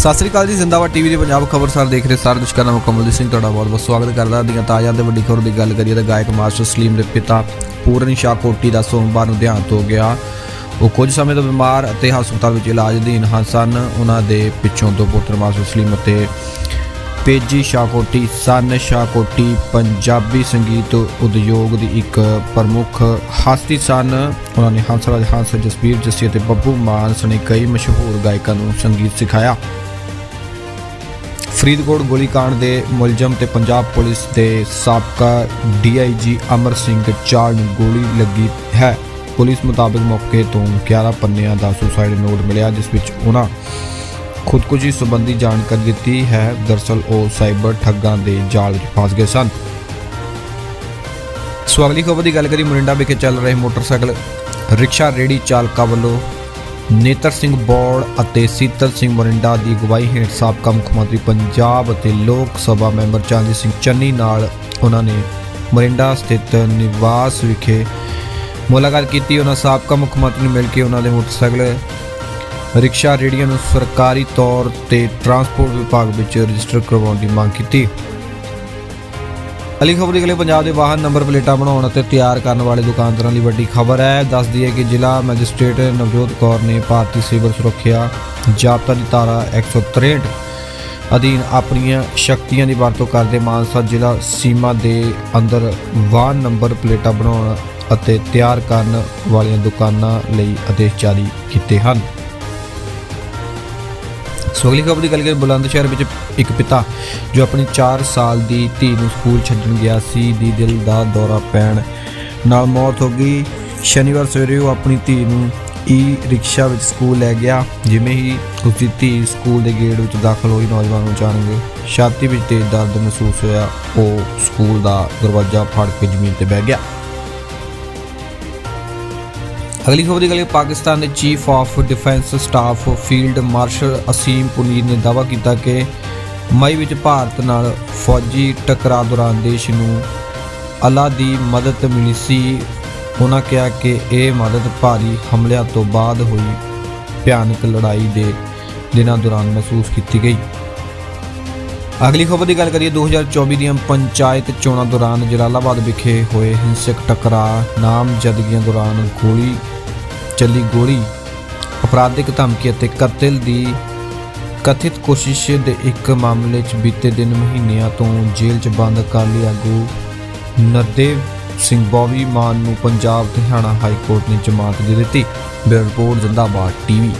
ਸਤਿ ਸ੍ਰੀ ਅਕਾਲ ਜੀ, ਜ਼ਿੰਦਾਬਾਦ ਟੀਵੀ ਦੇ ਪੰਜਾਬ ਖਬਰਸਾਰ ਦੇਖ ਰਹੇ ਸਾਰੇ ਦਰਸ਼ਕਾਂ ਦਾ ਮੁਕੰਮਲ ਸਿੰਘ ਤੁਹਾਡਾ ਬਹੁਤ ਬਹੁਤ ਸਵਾਗਤ ਕਰਦਾ। ਦੀਆਂ ਤਾਜ਼ਾ ਤੇ ਵੱਡੀ ਖਬਰ ਦੀ ਗੱਲ ਕਰੀਏ ਤਾਂ ਗਾਇਕ ਮਾਸਟਰ ਸਲੀਮ ਦੇ ਪਿਤਾ ਪੂਰਨ ਸ਼ਾਹ ਕੋਟੀ ਦਾ ਸੋਮਵਾਰ ਨੂੰ ਦੇਹਾਂਤ ਹੋ ਗਿਆ। ਉਹ ਕੁਝ ਸਮੇਂ ਤੋਂ ਬਿਮਾਰ ਅਤੇ ਹਸਪਤਾਲ ਵਿੱਚ ਇਲਾਜ ਅਧੀਨ ਹਨ ਸਨ। ਉਹਨਾਂ ਦੇ ਪਿੱਛੋਂ ਦੋ ਪੁੱਤਰ ਮਾਸਟਰ ਸਲੀਮ ਅਤੇ ਪੇਜੀ ਸ਼ਾਕੋਟੀ ਸਨ। ਸ਼ਾਕੋਟੀ ਪੰਜਾਬੀ ਸੰਗੀਤ ਉਦਯੋਗ ਦੀ ਇੱਕ ਪ੍ਰਮੁੱਖ ਹਸਤੀ ਸਨ। ਉਹਨਾਂ ਨੇ ਹੰਸਰਾਜ ਹੰਸ ਜਸਬੀਰ ਜੱਸੀ ਅਤੇ ਬੱਬੂ ਮਾਨ ਸਣੇ ਕਈ ਮਸ਼ਹੂਰ ਗਾਇਕਾਂ ਨੂੰ ਸੰਗੀਤ ਸਿਖਾਇਆ। ਫਰੀਦਕੋਟ ਗੋਲੀकांड ਦੇ ਮੁਲਜ਼ਮ ਤੇ ਪੰਜਾਬ ਪੁਲਿਸ ਦੇ ਸਾਬਕਾ ਡੀਆਈਜੀ ਅਮਰ ਸਿੰਘ ਚਾਲ ਨੂੰ ਗੋਲੀ ਲੱਗੀ ਹੈ। ਪੁਲਿਸ ਮੁਤਾਬਕ ਮੌਕੇ ਤੋਂ 11 ਪੰਨਿਆਂ ਦਾ ਸੁਸਾਈਡ ਨੋਟ ਮਿਲਿਆ, ਜਿਸ ਵਿੱਚ ਉਹਨਾਂ ਖੁਦਕੁਸ਼ੀ ਸੰਬੰਧੀ ਜਾਣਕਾਰੀ ਦਿੱਤੀ ਹੈ। ਦਰਸਲ ਉਹ ਸਾਈਬਰ ਠੱਗਾਂ ਦੇ ਜਾਲ ਵਿੱਚ ਫਸ ਗਏ ਸਨ। ਸੋ ਅਗਲੀ ਖਬਰ ਦੀ ਗੱਲ ਕਰੀ ਮੁਰਿੰਡਾ ਵਿਖੇ ਚੱਲ ਰਹੇ ਮੋਟਰਸਾਈਕਲ ਰਿਕਸ਼ਾ ਰੇੜੀ ਚਾਲਕਾਂ ਵੱਲੋਂ ਨੇਤਰ ਸਿੰਘ ਬੌੜ ਅਤੇ ਸੀਤਲ ਸਿੰਘ ਮੋਰਿੰਡਾ ਦੀ ਅਗਵਾਈ ਹੇਠ ਸਾਬਕਾ ਮੁੱਖ ਮੰਤਰੀ ਪੰਜਾਬ ਅਤੇ ਲੋਕ ਸਭਾ ਮੈਂਬਰ ਚਾਂਦੀ ਸਿੰਘ ਚੰਨੀ ਨਾਲ ਉਹਨਾਂ ਨੇ ਮੋਰਿੰਡਾ ਸਥਿਤ ਨਿਵਾਸ ਵਿਖੇ ਮੁਲਾਕਾਤ ਕੀਤੀ। ਉਹਨਾਂ ਸਾਬਕਾ ਮੁੱਖ ਮੰਤਰੀ ਨੂੰ ਮਿਲ ਕੇ ਉਹਨਾਂ ਦੇ ਮੋਟਰਸਾਈਕਲ, ਰਿਕਸ਼ਾ ਰੇੜੀਆਂ ਨੂੰ ਸਰਕਾਰੀ ਤੌਰ ਤੇ ਟਰਾਂਸਪੋਰਟ ਵਿਭਾਗ ਵਿੱਚ ਰਜਿਸਟਰ ਕਰਵਾਉਣ ਦੀ ਮੰਗ ਕੀਤੀ। ਅਲੀ ਖਬਰ ਅਗਲੇ ਪੰਜਾਬ ਦੇ ਵਾਹਨ ਨੰਬਰ ਪਲੇਟਾਂ ਬਣਾਉਣ ਅਤੇ ਤਿਆਰ ਕਰਨ ਵਾਲੇ ਦੁਕਾਨਦਾਰਾਂ ਲਈ ਵੱਡੀ ਖਬਰ ਹੈ। ਦੱਸਦੀ ਹੈ ਕਿ ਜ਼ਿਲ੍ਹਾ ਮੈਜਿਸਟ੍ਰੇਟ ਨਵਜੋਤ ਕੌਰ ਨੇ ਭਾਰਤੀ ਸਿਵਲ ਸੁਰੱਖਿਆ ਜਾਬਤਾ ਦੀ ਧਾਰਾ 163 ਅਧੀਨ ਆਪਣੀਆਂ ਸ਼ਕਤੀਆਂ ਦੀ ਵਰਤੋਂ ਕਰਦੇ ਮਾਨਸਾ ਜ਼ਿਲ੍ਹਾ ਸੀਮਾ ਦੇ ਅੰਦਰ ਵਾਹਨ ਨੰਬਰ ਪਲੇਟਾਂ ਬਣਾਉਣ ਅਤੇ ਤਿਆਰ ਕਰਨ ਵਾਲੀਆਂ ਦੁਕਾਨਾਂ ਲਈ ਆਦੇਸ਼ ਜਾਰੀ ਕੀਤੇ ਹਨ। ਸੋ ਅਗਲੀ ਖਬਰ ਦੀ ਗੱਲ ਕਰੀਏ, ਬੁਲੰਦ ਸ਼ਹਿਰ ਵਿੱਚ ਇੱਕ ਪਿਤਾ ਜੋ ਆਪਣੀ 4 ਸਾਲ ਦੀ ਧੀ ਨੂੰ ਸਕੂਲ ਛੱਡਣ ਗਿਆ ਸੀ, ਦੀ ਦਿਲ ਦਾ ਦੌਰਾ ਪੈਣ ਨਾਲ ਮੌਤ ਹੋ ਗਈ। ਸ਼ਨੀਵਾਰ ਸਵੇਰੇ ਉਹ ਆਪਣੀ ਧੀ ਨੂੰ ਈ ਰਿਕਸ਼ਾ ਵਿੱਚ ਸਕੂਲ ਲੈ ਗਿਆ, ਜਿਵੇਂ ਹੀ ਉਸ ਦੀ ਧੀ ਸਕੂਲ ਦੇ ਗੇਟ ਵਿੱਚ ਦਾਖਲ ਹੋਈ, ਨੌਜਵਾਨ ਨੂੰ ਜਾਣਗੇ। ਛਾਤੀ ਵਿੱਚ ਤੇਜ਼ ਦਰਦ ਮਹਿਸੂਸ ਹੋਇਆ, ਉਹ ਸਕੂਲ ਦਾ ਦਰਵਾਜ਼ਾ ਫੜ ਕੇ ਜ਼ਮੀਨ ਤੇ ਬਹਿ ਗਿਆ। ਅਗਲੀ ਖਬਰ ਦੀ ਗੱਲ ਹੈ ਪਾਕਿਸਤਾਨ ਦੇ chief of defence staff field marshal Asim Munir ਨੇ ਦਾਅਵਾ ਕੀਤਾ ਕਿ ਮਈ ਵਿੱਚ ਭਾਰਤ ਨਾਲ ਫੌਜੀ ਟਕਰਾਅ ਦੌਰਾਨ ਦੇਸ਼ ਨੂੰ ਅਲਾ ਦੀ ਮਦਦ ਮਿਲੀ ਸੀ। ਉਹਨਾਂ ਕਿਹਾ ਕਿ ਇਹ ਮਦਦ ਭਾਰੀ ਹਮਲਿਆਂ ਤੋਂ ਬਾਅਦ ਹੋਈ ਭਿਆਨਕ ਲੜਾਈ ਦੇ ਦਿਨਾਂ ਦੌਰਾਨ ਮਹਿਸੂਸ ਕੀਤੀ ਗਈ। ਅਗਲੀ ਖਬਰ ਦੀ ਗੱਲ ਕਰੀਏ 2024 ਦੀਆਂ ਪੰਚਾਇਤ ਚੋਣਾਂ ਦੌਰਾਨ ਜਲਾਲਾਬਾਦ ਵਿਖੇ ਹੋਏ ਹਿੰਸਕ ਟਕਰਾਅ ਨਾਮਜ਼ਦਗੀਆਂ ਦੌਰਾਨ ਗੋਲੀ ਚੱਲੀ ਗੋਲੀ। ਅਪਰਾਧਿਕ ਧਮਕੀ ਅਤੇ ਕਤਲ ਦੀ ਕਥਿਤ ਕੋਸ਼ਿਸ਼ ਦੇ ਇੱਕ ਮਾਮਲੇ 'ਚ ਬੀਤੇ ਦਿਨ ਮਹੀਨਿਆਂ ਤੋਂ ਜੇਲ੍ਹ 'ਚ ਬੰਦ ਅਕਾਲੀ ਆਗੂ ਨਰਦੇਵ ਸਿੰਘ ਬੋਵੀ ਮਾਨ ਨੂੰ ਪੰਜਾਬ ਤੇ ਹਰਿਆਣਾ ਹਾਈ ਕੋਰਟ ਨੇ ਜ਼ਮਾਨਤ ਦੇ ਦਿੱਤੀ। Bureau report, Zindabad TV.